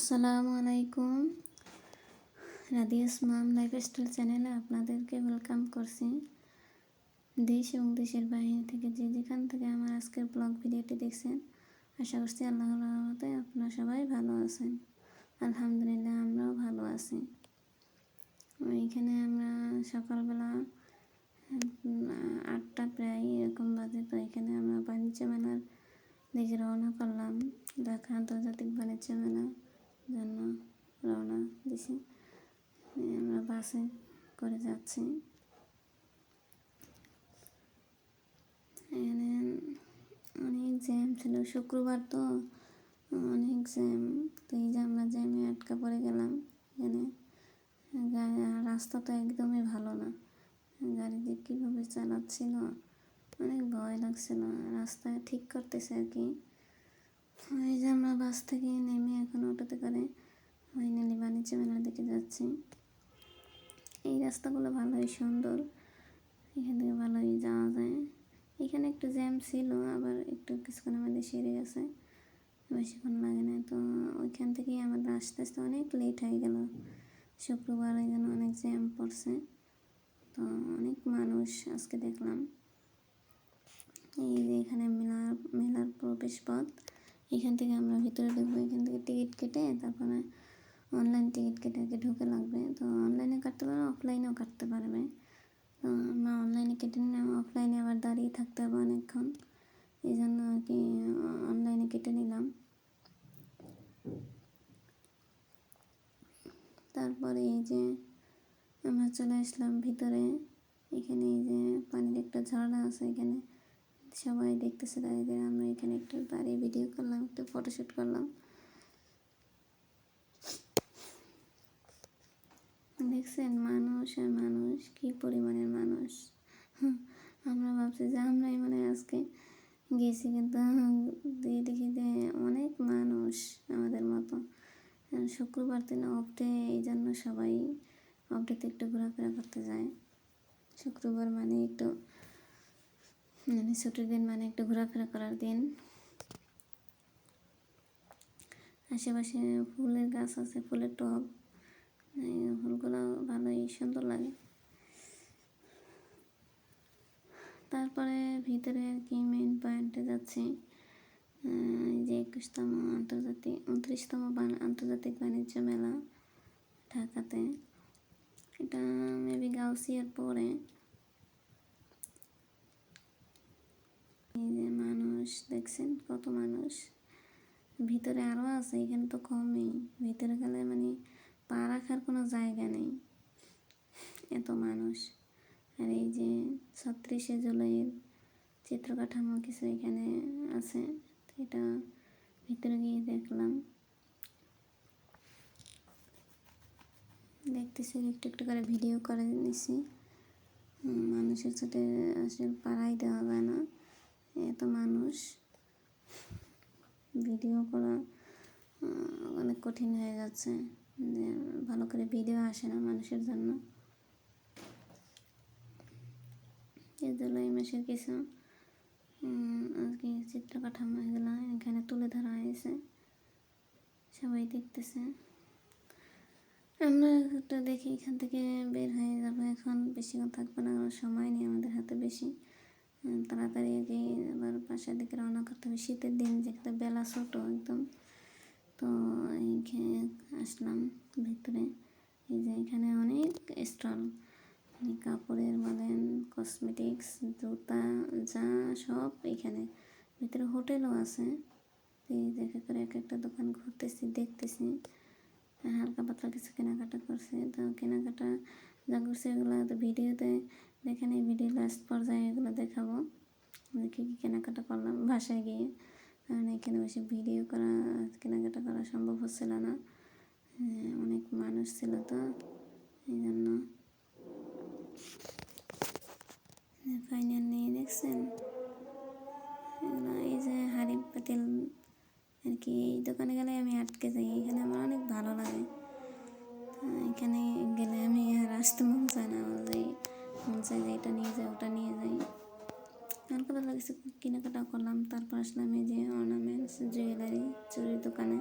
আসসালামু আলাইকুম। রাদিয়াস মাম লাইফস্টাইল চ্যানেলে আপনাদেরকে ওয়েলকাম করছি। দেশ এবং দেশের বাইরে থেকে যে যেখান থেকে আমার আজকের ব্লগ ভিডিওটি দেখছেন, আশা করছি আল্লাহর রহমতে আপনারা সবাই ভালো আছেন। আলহামদুলিল্লাহ, আমরাও ভালো আছি। এইখানে আমরা সকালবেলা আটটা প্রায় এরকম বাজে, তো এখানে আমরা বাণিজ্য মেলার দিকে রওনা করলাম। ঢাকা আন্তর্জাতিক বাণিজ্য মেলা। জন্য রওনা দিছি। আমরা বাসে করে যাচ্ছি। এখানে অনেক জ্যাম ছিল। শুক্রবার তো, অনেক জ্যাম। তো এই যে আমরা জ্যামে আটকা পড়ে গেলাম। এখানে রাস্তা তো একদমই ভালো না। গাড়ি যে কীভাবে চালাচ্ছিল? অনেক ভয় লাগছিল। রাস্তায় ঠিক করতেছে আর কি। এই যে আমরা বাস থেকে নেমে এখন অটোতে করে ফাইনালি বাণিজ্য মেলার দিকে যাচ্ছি। এই রাস্তাগুলো ভালোই সুন্দর। এখান থেকে ভালোই যাওয়া যায়। এখানে একটু জ্যাম ছিল, আবার একটু কিছুক্ষণের মধ্যে সেরে গেছে। বেশিক্ষণ লাগে না তো ওইখান থেকেই আমাদের আস্তে আস্তে অনেক লেট হয়ে গেল। শুক্রবার জন্য অনেক জ্যাম পড়ছে। তো অনেক মানুষ আজকে দেখলাম। এই যে এখানে মেলার মেলার প্রবেশ পথ। এখান থেকে আমরা ভিতরে ঢুকবো, এখান থেকে টিকিট কেটে তারপরে অনলাইন টিকিট কেটে কি ঢুকে লাগবে। তো অনলাইনে কাটতে পারবে অফলাইনেও কাটতে পারবে। তো আমরা অনলাইনে কেটে নিলাম অফলাইনে আবার দাঁড়িয়ে থাকতে হবে অনেকক্ষণ। এই জন্য আর কি অনলাইনে কেটে নিলাম। তারপরে এই যে আমরা চলে আসলাম ভিতরে। এখানে এই যে পানির একটা ঝর্ণা আছে এখানে। সবাই দেখতেছে দাঁড়িয়ে আমরা এখানে একটু দাঁড়িয়ে ভিডিও করলাম, একটু ফটোশ্যুট করলাম। দেখছেন, মানুষ আর মানুষ, কি পরিমাণের মানুষ? আমরা ভাবছি যে আমরাই মানে আজকে গেছি, কিন্তু দিয়ে দেখি যে অনেক মানুষ আমাদের মতো। শুক্রবার দিন অফ ডে এই জন্য সবাই অফ একটু ঘোরাফেরা করতে যায়। শুক্রবার মানে একটু মানে ছুটির দিন মানে একটু ঘোরাফেরা করার দিন। আশেপাশে ফুলের গাছ আছে, ফুলের টব। ফুলগুলো ভালোই সুন্দর লাগে। তারপরে ভিতরে আর কি মেন পয়েন্টে যাচ্ছি। যে একুশতম আন্তর্জাতিক, উনত্রিশতম আন্তর্জাতিক বাণিজ্য মেলা ঢাকাতে। এটা মেবি গাউসিয়ার পরে। এই যে মানুষ, দেখছেন কত মানুষ? ভিতরে আরও আছে, এখানে তো কমই। ভিতরে গেলে মানে পা রাখার কোনো জায়গা নেই। এত মানুষ। আর এই যে ছত্রিশে জুলাইয়ের চিত্র কাঠামো কিছু এখানে আছে এটা ভিতরে গিয়ে দেখলাম। দেখতেছি একটু একটু করে ভিডিও করে নিছি। মানুষের সাথে আসলে পাড়াই দেওয়া যায় না। এত মানুষ। ভিডিও করা অনেক কঠিন হয়ে যাচ্ছে। যে ভালো করে ভিডিও আসে না মানুষের জন্য। জুলাই মাসের কিছু আর কি চিত্র কাঠামো এগুলো এখানে তুলে ধরা হয়েছে। সবাই দেখতেছে। আমরা একটা দেখি এখান থেকে বের হয়ে যাব। এখন বেশিক্ষণ থাকব না সময় নেই আমাদের হাতে বেশি। তাড়াতাড়ি কি আবার বাসার দিকে রওনা করতে হবে। শীতের দিন যেখানে বেলা ছোট একদম, তো এইখানে আসলাম ভিতরে। এই যে এখানে অনেক স্টল মানে কাপড়ের বলেন কসমেটিক্স জুতা, যা সব এখানে। ভিতরে হোটেলও আছে। এই দেখে করে এক একটা দোকান ঘুরতেছি, দেখতেছি। হালকা পাতলা কিছু কেনাকাটা করছে। তো কেনাকাটা যা করছে এগুলো তো ভিডিওতে দেখে নেই, ভিডিও লাস্ট পর্যায়ে এগুলো দেখাবো। কী কী কেনাকাটা করলাম বাসায় গিয়ে। কারণ এখানে বসে ভিডিও করা কেনাকাটা করা সম্ভব হচ্ছিল না। হ্যাঁ, অনেক মানুষ ছিল তো এই জন্য ফাইনাল নিয়ে দেখছেন? এই যে হাড়ি পাতিল আর কি এই দোকানে গেলে আমি আটকে যাই এখানে আমার অনেক ভালো লাগে। এখানে গেলে আমি আর আসতে মন চায় না আমার মন চায় যে এটা আসলাম এই যে অর্নামেন্টস জুয়েলারি চুরির দোকানে।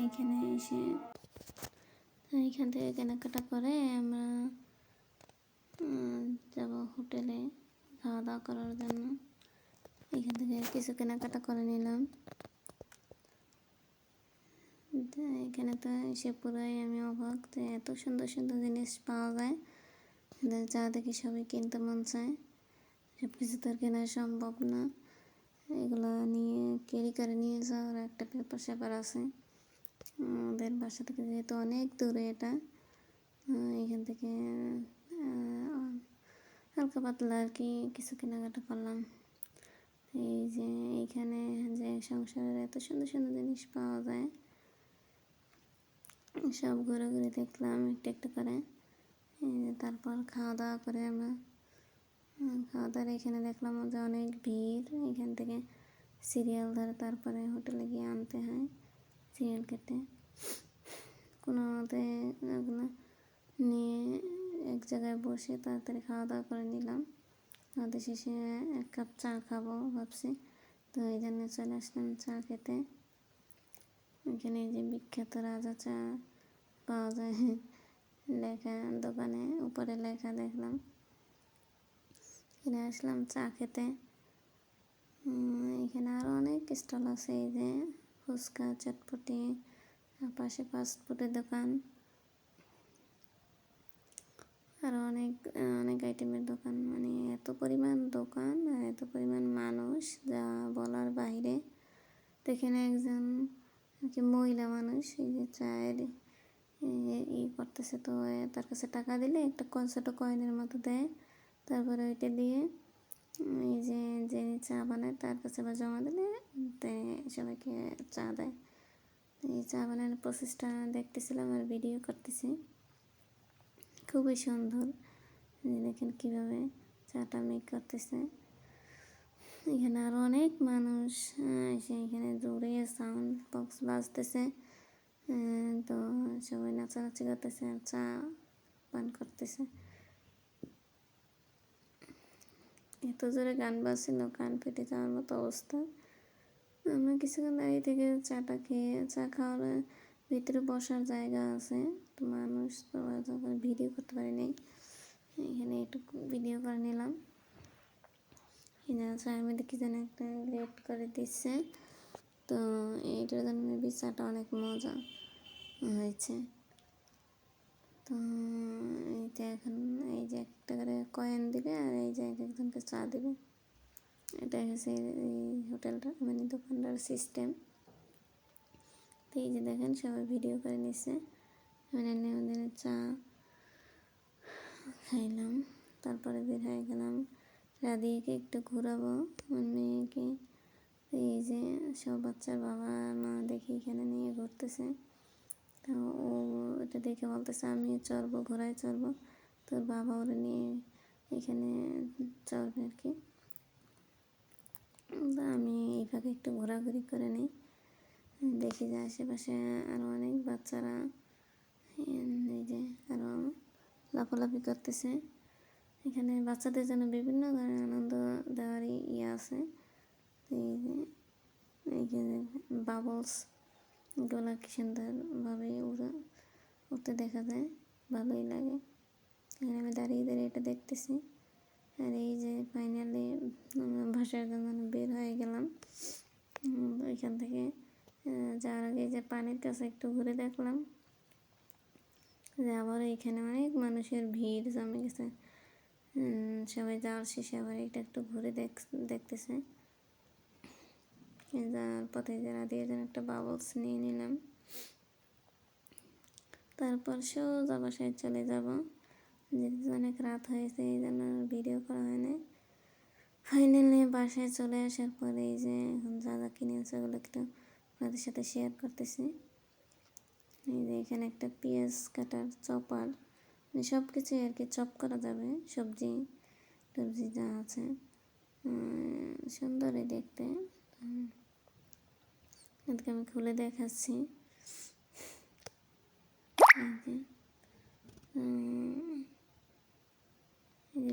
এইখানে এসে এইখান থেকে কেনাকাটা করে আমরা যাব হোটেলে খাওয়া দাওয়া করার জন্য। এখান থেকে কিছু কেনাকাটা করে নিলাম। এখানে তো এসে পুরোই আমি অবাক এত সুন্দর সুন্দর জিনিস পাওয়া যায়। যা দেখে সবাই কিনতে মন চায়। সব কিছু তো আর কেনা সম্ভব না। এগুলো নিয়ে ক্যারি করে নিয়ে যাওয়ার একটা ব্যাপার স্যাপার আছে। আমাদের বাসা থেকে যেহেতু অনেক দূরে এটা এখান থেকে হালকা পাতলা আর কি কিছু কেনাকাটা করলাম। এই যে এইখানে যে সংসারের এত সুন্দর সুন্দর জিনিস পাওয়া যায়, সব ঘুরে ঘুরে দেখলাম একটু একটু করে। তারপর খাওয়া দাওয়া করে আমরা খাওয়া দাওয়ার এখানে দেখলাম যে অনেক ভিড়। এখান থেকে সিরিয়াল ধরে তারপরে হোটেলে গিয়ে আনতে হয় সিরিয়াল কেটে। কোনো মতে এগুলো নিয়ে এক জায়গায় বসে তাড়াতাড়ি খাওয়া দাওয়া করে নিলাম। আমাদের শেষে এক কাপ চা খাব ভাবছি। তো এই জন্য চলে আসলাম চা খেতে। এখানে যে বিখ্যাত রাজা চা পাওয়া যায়। লেখা দোকানে, উপরে লেখা দেখলাম। এখানে আসলাম চা খেতে। এখানে আরও অনেক স্টল আছে, এই যে ফুচকা, চটপটি পাশে ফাস্টফুডের দোকান। আরও অনেক অনেক আইটেমের দোকান মানে এত পরিমাণ দোকান আর এত পরিমাণ মানুষ যা বলার বাইরে। এখানে একজন আর কি মহিলা মানুষ, এই যে চায়ের ই- করতেছে তো তার কাছে টাকা দিলে একটা ক- ছোটো কয়েনের মতো দেয়। তারপরে ওইটা দিয়ে এই যে যিনি চা বানায় তার কাছে বা জমা দিলে সবাইকে চা দেয়। এই চা বানানোর প্রসেসটা দেখতেছিলাম আর ভিডিও করতেছি। খুবই সুন্দর। যে দেখেন কীভাবে চাটা মেক করতেছে। এখানে আরও অনেক মানুষ এসে এখানে দূরে সাউন্ড বক্স বাজতেছে। তো সবাই নাচানাচি করতেছে আর চা পান করতেছে। এত জোরে গান বাজছিল, কান ফেটে যাওয়ার মতো অবস্থা। আমরা কিছুক্ষণ দাঁড়িয়ে থেকে চাটা খেয়ে, চা খাওয়ার ভিতরে বসার জায়গা আছে। তো মানুষ তো ভিডিও করতে পারিনি এখানে একটু ভিডিও করে নিলাম। চায়ের মধ্যে কি যেন একটা লেট করে দিচ্ছে। তো এইটার জন্য মেবি চাটা অনেক মজা হয়েছে। তো এইটা এখন, এই যে একটা কয়েন দিবে আর এই যে এক একজনকে চা দিবে। এটা হচ্ছে এই হোটেলটা মানে দোকানটার সিস্টেম তো এই যে দেখেন, সবাই ভিডিও করে নিচ্ছে মানে নেমদিনের চা খাইলাম। তারপরে বের হয়ে গেলাম। রাধিকে একটু ঘোরাবো, আমার মেয়েকে। এই যে সব বাচ্চার বাবা মা দেখি এখানে নিয়ে ঘুরতেছে। তো ও এটা দেখে বলতেছে, আমিও চড়বো, ঘোড়ায় চড়বো। তোর বাবা ওরা নিয়ে এখানে চড়বে আর কি। আমি এইভাবে একটু ঘোরাঘুরি করে নিই। দেখি যে আশেপাশে আরও অনেক বাচ্চারা এই যে আরও লাফালাফি করতেছে। এখানে বাচ্চাদের জন্য বিভিন্ন ধরনের আনন্দ দেওয়ার ইয়ে আছে। এই যে এই যে বাবলস এগুলো কি সুন্দরভাবে উড়ে উঠতে দেখা যায়, ভালোই লাগে। এখানে আমি দাঁড়িয়ে দাঁড়িয়ে এটা দেখতেছি। আর এই যে ফাইনালি ভাষার জন্য বের হয়ে গেলাম। ওইখান থেকে যাওয়ার আগে যে পানির কাছে একটু ঘুরে দেখলাম যে আবার এখানে অনেক মানুষের ভিড় জমে গেছে। সবাই যাওয়ার শেষে আবার এটা একটু ঘুরে দেখ, দেখতেছে। যাওয়ার পথে যারা দিয়ে যেন একটা বাবলস নিয়ে নিলাম। তারপর সোজা বাসায় চলে যাব। যেহেতু অনেক রাত হয়েছে, এই জন্য ভিডিও করা হয় না ফাইনালি বাসায় চলে আসার পরে এই যে এখন যা যা কিনেছে ওগুলো একটু আপনাদের সাথে শেয়ার করতেছি। এই যে এখানে একটা পেঁয়াজ কাটার চপার মানে সব কিছুই আর কি চপ করা যাবে, সবজি টবজি যা আছে। সুন্দরই দেখতে। এদিকে আমি খুলে দেখাচ্ছি।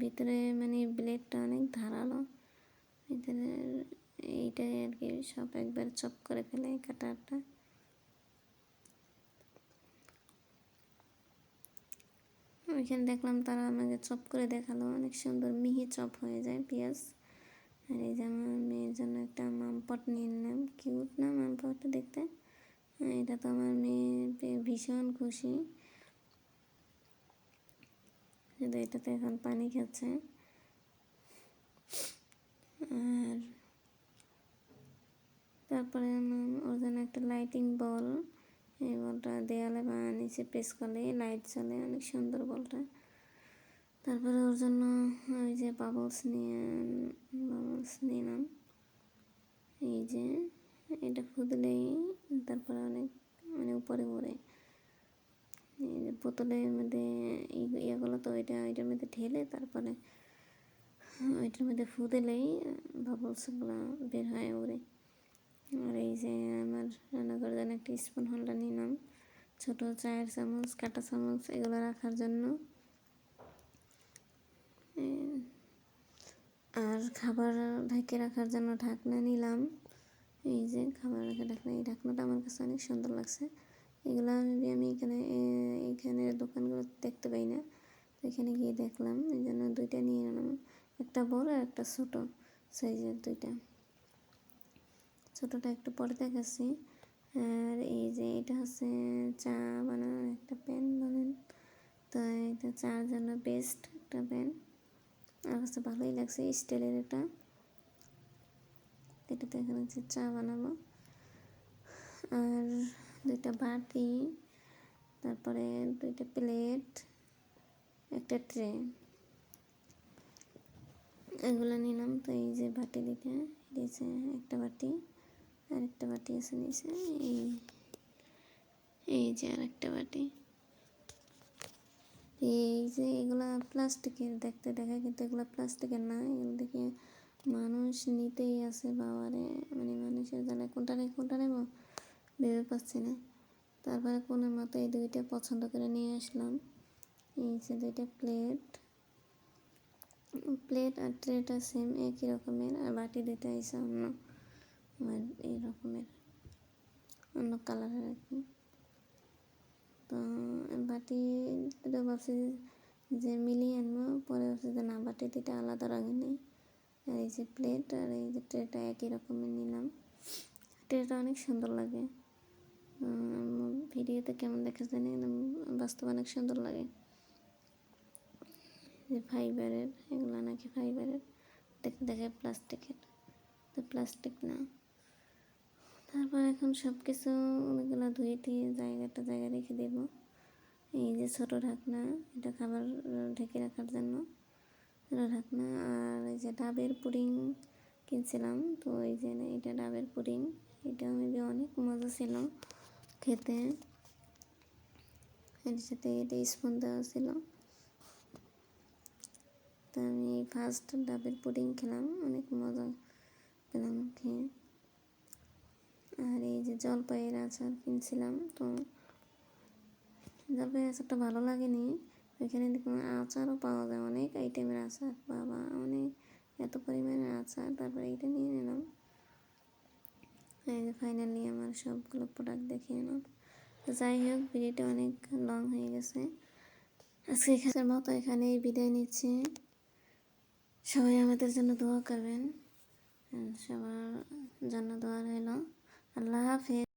ভিতরে মানে ব্লেডটা অনেক ধারালো। ভিতরে এইটাই আর কি সব একবার চপ করে ফেলে কাটারটা ওইখানে দেখলাম তারা আমাকে চপ করে দেখাল। অনেক সুন্দর মিহি চপ হয়ে যায় পেঁয়াজ। আর এই যে আমার মেয়ের জন্য একটা মামপট নিয়ে নিলাম। কিউট না মামপটটা দেখতে? হ্যাঁ, এটা তো আমার মেয়ে, ভীষণ খুশি। শুধু এটাতে এখন পানি খাচ্ছে। আর তারপরে ওর জন্য একটা লাইটিং বল এই বলটা দেয়ালে বা নিচে প্রেস করলে লাইট জ্বলে অনেক সুন্দর বলটা। তারপরে ওর জন্য ওই যে বাবলস নিয়ে বাবলস নিলাম এই যে, এটা ফুদলেই তারপরে অনেক মানে উপরে যে বোতলের মধ্যে ইয়েগুলো তো ওইটা ওইটার মধ্যে ঢেলে তারপরে ওইটার মধ্যে ফু দিলেই বাবলসগুলো বের হয় উড়ে আর এই যে আমার রান্না করার জন্য একটা স্পুন হোল্ডার নিলাম, ছোটো চায়ের চামচ, কাঁটা চামচ, এগুলো রাখার জন্য। আর খাবার ঢেকে রাখার জন্য ঢাকনা নিলাম। এই যে খাবার রাখা ঢাকনা এই ঢাকনাটা আমার কাছে অনেক সুন্দর লাগছে। এগুলো আমি আমি এখানে, এ- এইখানে দোকানগুলো দেখতে পাই না, তো এখানে গিয়ে দেখলাম, এই জন্য দুইটা নিয়ে নিলাম একটা বড় আর একটা ছোটো সাইজের দুইটা। ছোটোটা একটু পরে দেখাচ্ছি। আর এই যে এটা হচ্ছে চা বানানোর একটা প্যান বলেন তো এটা চার জন্য বেস্ট একটা প্যান। আমার কাছে ভালোই লাগছে স্টিলের এটা। এটাতে এখানে হচ্ছে চা বানাবো। আর দুইটা বাটি, তারপরে দুইটা প্লেট, একটা ট্রে। এগুলো নিলাম তো এই যে বাটি দিতে, দিয়েছে একটা বাটি আর একটা বাটি আছে নিচে, এই এই যে আর একটা বাটি। এই যে এগুলা প্লাস্টিকের, দেখতে দেখা কিন্তু এগুলো প্লাস্টিকের না, এগুলো দেখে মানুষ নিতেই আছে বাবারে মানে মানুষের জানে কোনটা নেই, কোনটা নেব? ভেবে পাচ্ছি না। তারপরে কোনো মতো এই দুইটা পছন্দ করে নিয়ে আসলাম। এই যে দুইটা প্লেট প্লেট আর ট্রেটা সেম একই রকমের, আর বাটি দুইটা এসে অন্য এই রকমের, অন্য কালারের আর কি তো বাটি দুটো ভাবছি যে মিলিয়ে আনব, পরে ভাবছি যে না, বাটি দুইটা আলাদা রঙের নেই। আর এই যে প্লেট আর এই যে ট্রেটা একই রকমের নিলাম। ট্রেটা অনেক সুন্দর লাগে। ভিডিওতে কেমন দেখা যায় না বাস্তব অনেক সুন্দর লাগে। যে ফাইবারের এগুলো নাকি ফাইবারের দেখে দেখে প্লাস্টিকের তো প্লাস্টিক না। তারপর এখন সব কিছু ওগুলো ধুয়ে দিয়ে জায়গাটা জায়গা রেখে দেব। এই যে ছোট ঢাকনা, এটা খাবার ঢেকে রাখার জন্য। ছোটো ঢাকনা, আর এই যে ডাবের পুডিং কিনছিলাম। তো এই যে এটা ডাবের পুডিং এটা মেবি অনেক মজা ছিল। খেতে। এর সাথে এটা স্পুন দেওয়া ছিল। তো আমি ফার্স্ট ডাবের পুডিং খেলাম, অনেক মজা পেলাম খেয়ে। আর এই যে জলপাইয়ের আচার কিনছিলাম, তো জলপাইয়ের আচারটা ভালো লাগেনি। ওইখানে দেখুন আচারও পাওয়া যায়, অনেক আইটেমের আচার, বাবা অনেক এত পরিমাণের আচার, তারপরে এইটা নিয়ে নিলাম। ফাইনালি আমার সবগুলো প্রোডাক্ট দেখিয়ে নিলাম তো যাই হোক, ভিডিওটা অনেক লং হয়ে গেছে। আজকে এখানের মতো এখানেই বিদায় নিচ্ছি। সবাই আমাদের জন্য দোয়া করবেন। সবার জন্য দোয়া রইল। আল্লাহ হাফেজ।